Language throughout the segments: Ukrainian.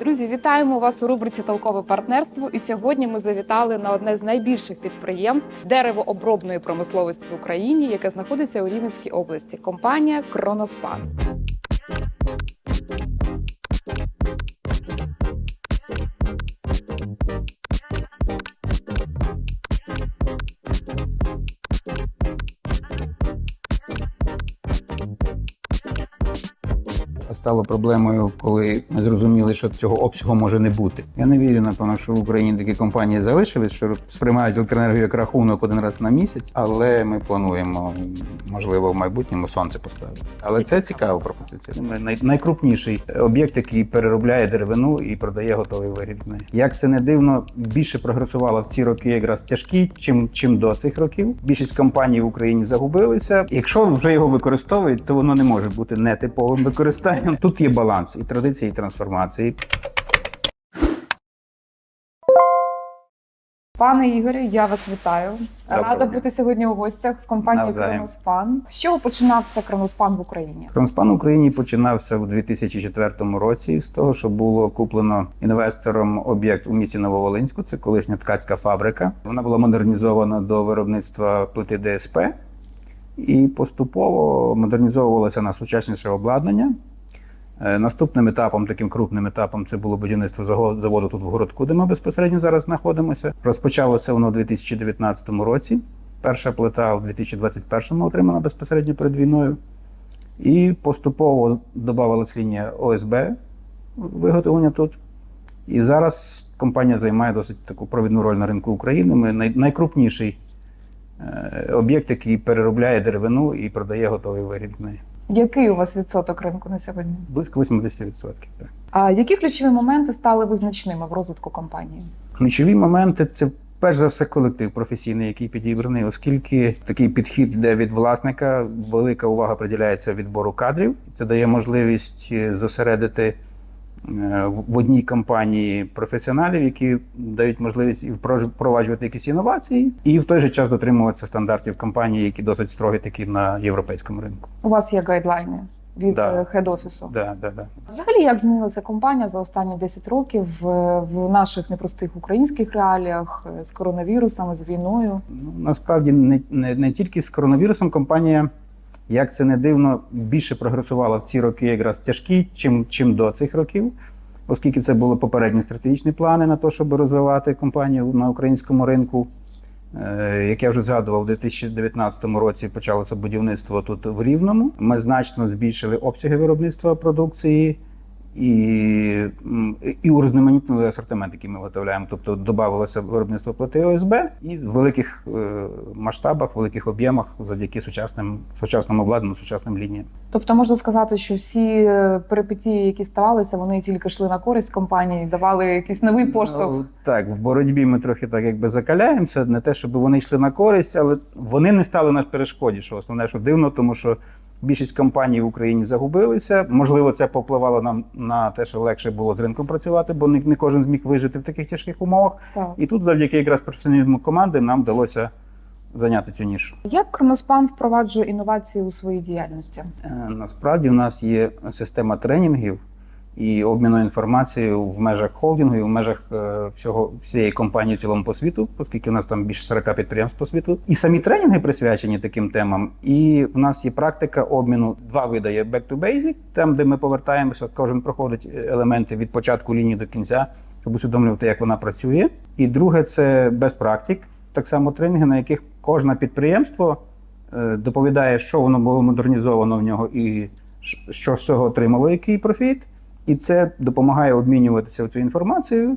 Друзі, вітаємо вас у рубриці Толкове партнерство. І сьогодні ми завітали на одне з найбільших підприємств деревообробної промисловості в Україні, яке знаходиться у Рівненській області. Компанія Кроноспан. Стало проблемою, коли ми зрозуміли, що цього обсягу може не бути. Я не вірю, напевно, що в Україні такі компанії залишились, що сприймають електроенергію як рахунок один раз на місяць, але ми плануємо, можливо, в майбутньому сонце поставити. Але це цікава пропозиція. Най- найкрупніший об'єкт, який переробляє деревину і продає готовий виріб. Як це не дивно, більше прогресувала в ці роки якраз тяжкі, чим, чим до цих років. Більшість компаній в Україні загубилися. Якщо вже його використовують, то воно не може бути нетиповим використанням. Тут є баланс і традиції, і трансформації. Пане Ігорі, я вас вітаю. Доброго Рада дня. бути сьогодні у гостях в компанії. Кроноспан. З чого починався Кроноспан в Україні? Кронспан в Україні починався у 2004 році з того, що було куплено інвестором об'єкт у місті Нововолинську. Це колишня ткацька фабрика. Вона була модернізована до виробництва плити ДСП і поступово модернізовувалося на сучасніше обладнання. Е, Наступним етапом, таким крупним етапом, це було будівництво заводу тут в городку, де ми безпосередньо зараз знаходимося. Розпочалося воно у 2019 році. Перша плита у 2021 отримана безпосередньо перед війною. І поступово додавалась лінія ОСБ виготовлення тут. І зараз компанія займає досить таку провідну роль на ринку України. Ми найкрупніший е, об'єкт, який переробляє деревину і продає готовий виріб. Який у вас відсоток ринку на сьогодні? Близько 80%. Так. А які ключові моменти стали визначними в розвитку компанії? Ключові моменти це перш за все колектив професійний, який підібраний, оскільки такий підхід йде від власника, велика увага приділяється відбору кадрів. Це дає можливість е, зосередити в- в одній компанії професіоналів, які дають можливість і впроваджувати якісь інновації, і в той же час дотримуватися стандартів компанії, які досить строгі такі на європейському ринку. У вас є гайдлайни від Да. е, хед-офісу. Да, да, да. Взагалі, як змінилася компанія за останні 10 років в, в наших непростих українських реаліях е, з коронавірусом, з війною? Ну, насправді не, не, не тільки з коронавірусом компанія, як це не дивно, більше прогресувала в ці роки якраз тяжкі, чим, чим до цих років, оскільки це були попередні стратегічні плани на те, щоб розвивати компанію на українському ринку. Е, Як я вже згадував, у 2019 році почалося будівництво тут в Рівному. Ми значно збільшили обсяги виробництва продукції і, і урізноманітнили асортимент, який ми виготовляємо. Тобто додавалося виробництво плити ОСБ і в великих е, масштабах, великих об'ємах завдяки сучасним сучасному обладнанню, сучасним лініям. Тобто можна сказати, що всі е, перипетії, які ставалися, вони тільки йшли на користь компанії, давали якийсь новий поштовх. Ну, так, в боротьбі ми трохи так якби закаляємося. Не те, щоб вони йшли на користь, але вони не стали на перешкоді. Що основне, що дивно, тому що більшість компаній в Україні загубилися. Можливо, це попливало нам на те, що легше було з ринком працювати, бо не, не кожен зміг вижити в таких тяжких умовах. Так. І тут, завдяки якраз професіоналізму команди, нам вдалося зайняти цю нішу. Як Кроноспан впроваджує інновації у своїй діяльності? Е, Насправді в нас є система тренінгів і обміну інформацією в межах холдингу і в межах е, всього всієї компанії в цілому по світу, оскільки у нас там більше 40 підприємств по світу. І самі тренінги присвячені таким темам. І в нас є практика обміну. Два види є back to basic, там, де ми повертаємося, кожен проходить елементи від початку лінії до кінця, щоб усвідомлювати, як вона працює. І друге це best practice, так само тренінги, на яких кожне підприємство е, доповідає, що воно було модернізовано в нього і що з цього отримало, який профіт. І це допомагає обмінюватися цією інформацією.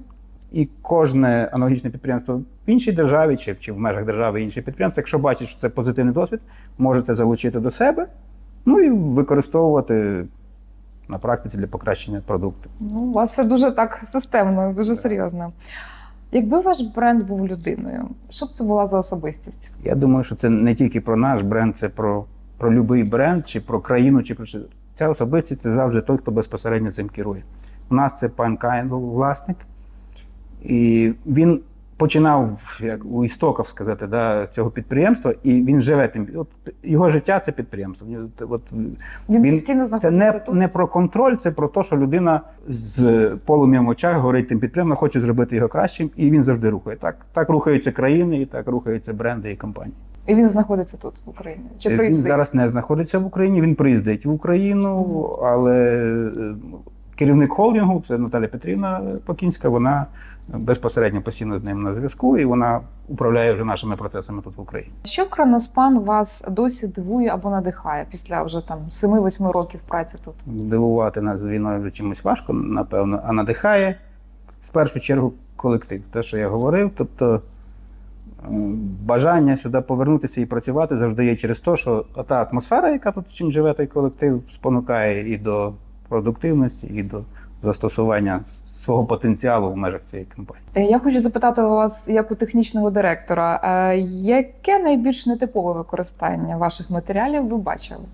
І кожне аналогічне підприємство в іншій державі чи, чи в межах держави інше підприємство, якщо бачить, що це позитивний досвід, може це залучити до себе, ну і використовувати на практиці для покращення продукту. Ну, у вас все дуже так системно, дуже серйозно. Якби ваш бренд був людиною, що б це була за особистість? Я думаю, що це не тільки про наш бренд, це про, про будь-який бренд, чи про країну, чи про. Ця особистість це завжди той, хто безпосередньо цим керує. У нас це пан Каїн, власник, і він починав як у істоках сказати, да, цього підприємства, і він живе тим. От його життя це підприємство. От, Він, Він- постійно це не, тут. не про контроль, це про те, що людина з полум'ям в очах горить тим підприємством, хоче зробити його кращим, і він завжди рухає. Так, так рухаються країни, і так рухаються бренди і компанії. І він знаходиться тут, в Україні. Чи він зараз не знаходиться в Україні, він приїздить в Україну, але е, керівник холдингу, це Наталя Петрівна Покінська, вона безпосередньо постійно з ним на зв'язку, і вона управляє вже нашими процесами тут в Україні. Що Кроноспан вас досі дивує або надихає після вже там 7-8 років праці тут? Дивувати нас війною вже чимось важко, напевно, а надихає в першу чергу колектив. Те, що я говорив, тобто е, бажання сюди повернутися і працювати завжди є через те, що та атмосфера, яка тут чим живе той колектив, спонукає і до продуктивності, і до застосування свого потенціалу в межах цієї компанії. Е, Я хочу запитати у вас, як у технічного директора, е, яке найбільш нетипове використання ваших матеріалів ви бачили?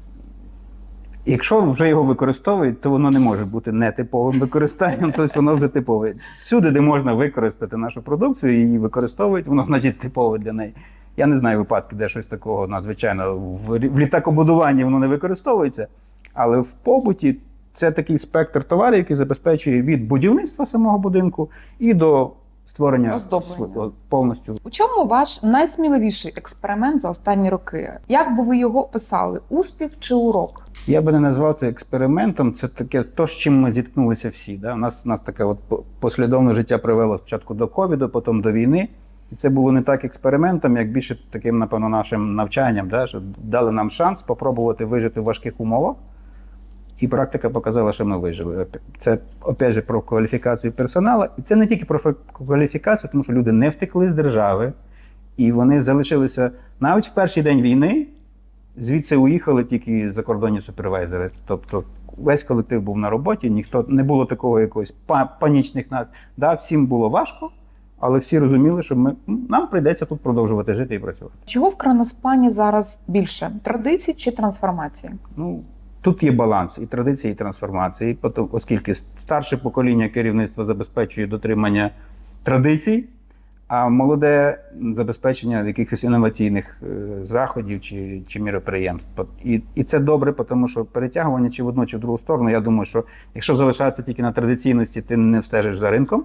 Якщо вже його використовують, то воно не може бути нетиповим використанням, тобто воно вже типове. Всюди, де можна використати нашу продукцію, її використовують, воно значить типове для неї. Я не знаю випадки, де щось такого надзвичайно в літакобудуванні воно не використовується, але в побуті це такий спектр товарів, який забезпечує від будівництва самого будинку і до створення Оздоблення. повністю У чому ваш найсміливіший експеримент за останні роки? Як би ви його описали? Успіх чи урок? Я би не назвав це експериментом. Це таке то, з чим ми зіткнулися всі. Да? У нас, у нас таке от послідовне життя привело спочатку до ковіду, потім до війни. І це було не так експериментом, як більше таким, напевно, нашим навчанням, да? що дали нам шанс спробувати вижити в важких умовах. І практика показала, що ми вижили. Це опять же про кваліфікацію персоналу. І це не тільки про кваліфікацію, тому що люди не втекли з держави, і вони залишилися навіть в перший день війни. Звідси уїхали тільки закордонні супервайзери. Тобто весь колектив був на роботі, ніхто не було такого якогось панічних нас. Да, всім було важко, але всі розуміли, що ми, нам прийдеться тут продовжувати жити і працювати. Чого в Кроноспані зараз більше традицій чи трансформації? Ну, тут є баланс і традиції, і трансформації, оскільки старше покоління керівництва забезпечує дотримання традицій, а молоде забезпечення якихось інноваційних е, заходів чи, чи міроприємств. І, і це добре, тому що перетягування чи в одну, чи в другу сторону. Я думаю, що якщо залишатися тільки на традиційності, ти не встежиш за ринком.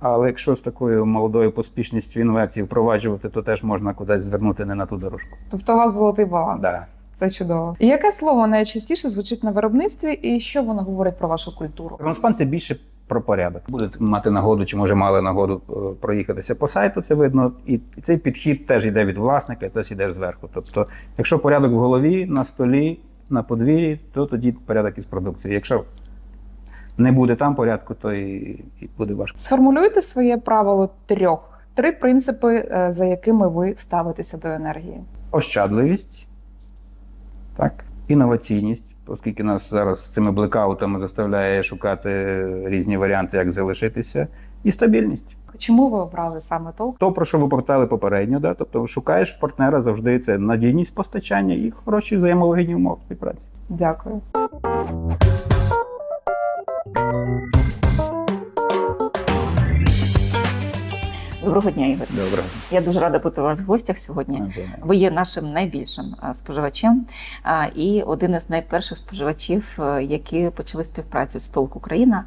Але якщо з такою молодою поспішністю інновацій впроваджувати, то теж можна кудись звернути не на ту дорожку. Тобто у вас золотий баланс. Да. Це чудово. І яке слово найчастіше звучить на виробництві, і що воно говорить про вашу культуру? Транспан це більше про порядок. Будете мати нагоду, чи може мали нагоду е, проїхатися по сайту, це видно. І і цей підхід теж йде від власника, теж йде зверху. Тобто, якщо порядок в голові, на столі, на подвір'ї, то тоді порядок із продукцією. Якщо не буде там порядку, то і, і буде важко. Сформулюйте своє правило трьох: три принципи, е, за якими ви ставитеся до енергії. Ощадливість, так, інноваційність, оскільки нас зараз цими блекаутами заставляє шукати різні варіанти, як залишитися, і стабільність. Чому ви обрали саме то? То, про що ви повтали попередньо, да? тобто шукаєш партнера завжди це надійність постачання і хороші взаємовигідні умови співпраці. Дякую. Доброго дня, Ігор. Добре. Я дуже рада бути у вас в гостях сьогодні. Ви є нашим найбільшим споживачем і один із найперших споживачів, які почали співпрацю з Толк Україна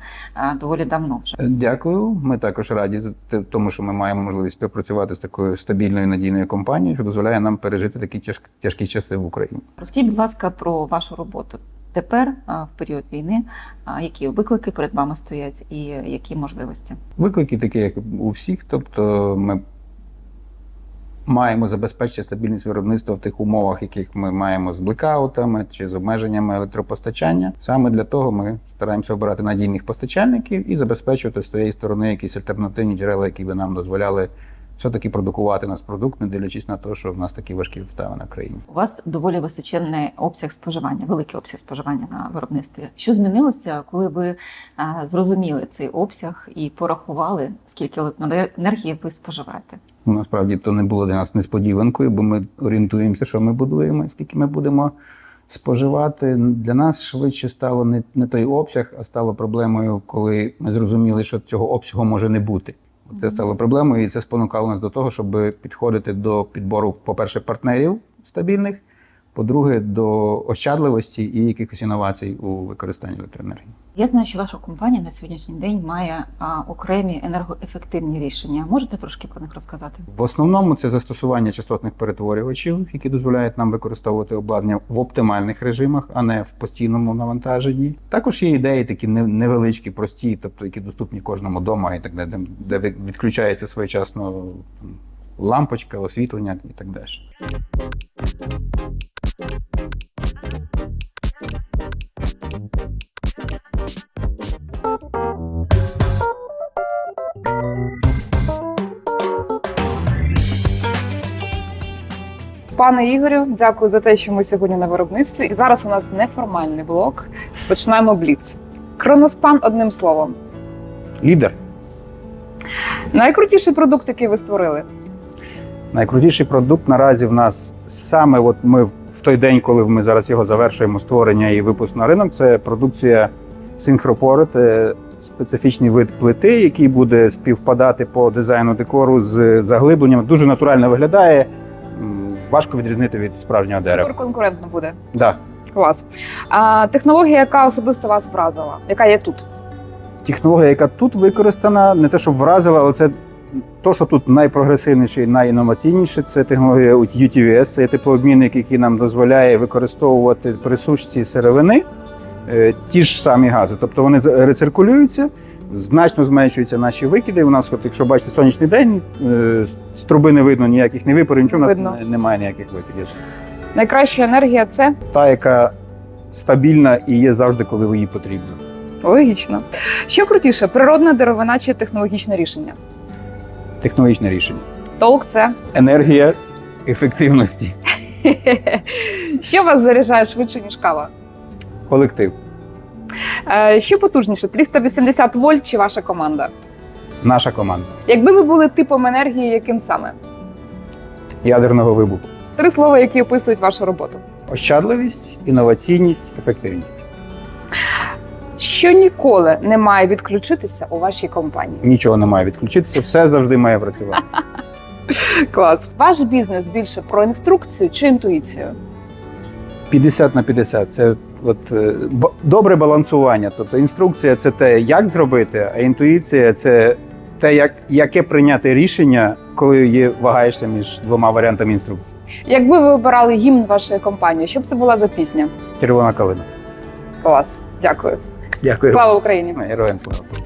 доволі давно вже. Дякую. Ми також раді тому, що ми маємо можливість співпрацювати з такою стабільною надійною компанією, що дозволяє нам пережити такі тяжкі часи в Україні. Розкажіть, будь ласка, про вашу роботу тепер, в період війни, які виклики перед вами стоять і які можливості? Виклики такі, як у всіх. Тобто, ми маємо забезпечити стабільність виробництва в тих умовах, яких ми маємо з блекаутами чи з обмеженнями електропостачання. Саме для того ми стараємося обирати надійних постачальників і забезпечувати з своєї сторони якісь альтернативні джерела, які би нам дозволяли все-таки продукувати наш продукт, не дивлячись на те, що в нас такі важкі обставини в країні. У вас доволі височенний обсяг споживання, великий обсяг споживання на виробництві. Що змінилося, коли ви а, зрозуміли цей обсяг і порахували, скільки електроенергії ви споживаєте? Ну, Насправді то не було для нас несподіванкою, бо ми орієнтуємося, що ми будуємо, і скільки ми будемо споживати. Для нас швидше стало не, не той обсяг, а стало проблемою, коли ми зрозуміли, що цього обсягу може не бути. Це стало проблемою, і це спонукало нас до того, щоб підходити до підбору, по-перше, партнерів стабільних, по-друге, до ощадливості і якихось інновацій у використанні електроенергії. Я знаю, що ваша компанія на сьогоднішній день має а, окремі енергоефективні рішення. Можете трошки про них розказати? В основному це застосування частотних перетворювачів, які дозволяють нам використовувати обладнання в оптимальних режимах, а не в постійному навантаженні. Також є ідеї такі невеличкі, прості, тобто які доступні кожному дома і так далі, де- відключається своєчасно лампочка, освітлення і так далі. Пане Ігорю, дякую за те, що ми сьогодні на виробництві. І зараз у нас неформальний блок. Починаємо бліц. Кроноспан одним словом. Лідер. Найкрутіший продукт, який ви створили. Найкрутіший продукт наразі в нас саме от ми в той день, коли ми зараз його завершуємо створення і випуск на ринок, це продукція Synchroport, специфічний вид плити, який буде співпадати по дизайну декору з заглибленням. Дуже натурально виглядає. Важко відрізнити від справжнього дерева. Суперконкурентно буде. Да. Клас. А технологія, яка особисто вас вразила, яка є тут? Технологія, яка тут використана, не те, щоб вразила, але це то, що тут найпрогресивніше і найінноваційніше, це технологія UTVS, це є теплообмінник, який нам дозволяє використовувати при сушці сировини е, ті ж самі гази. Тобто вони рециркулюються, значно зменшуються наші викиди. У нас, от, якщо бачите, сонячний день, е, з труби не видно ніяких не випарів, нічого, у нас немає ніяких викидів. Найкраща енергія це Та, яка стабільна і є завжди, коли їй потрібно. логічно. Що крутіше, природна деревина чи технологічне рішення? Технологічне рішення. Толк це. Енергія ефективності. Що вас заряджає швидше, ніж кава? Колектив. Е, Що потужніше, 380 вольт чи ваша команда? Наша команда. Якби ви були типом енергії, яким саме? Ядерного вибуху. Три слова, які описують вашу роботу. Ощадливість, інноваційність, ефективність. Що ніколи не має відключитися у вашій компанії? Нічого не має відключитися, все завжди має працювати. Клас. Ваш бізнес більше про інструкцію чи інтуїцію? 50 на 50 це от, е, добре балансування. Тобто інструкція це те, як зробити, а інтуїція це те, як, яке прийняти рішення, коли є, вагаєшся між двома варіантами інструкції. Якби ви обирали гімн вашої компанії, що б це була за пісня? Червона калина. Клас. Дякую. Дякую. Слава Україні! Героям слава.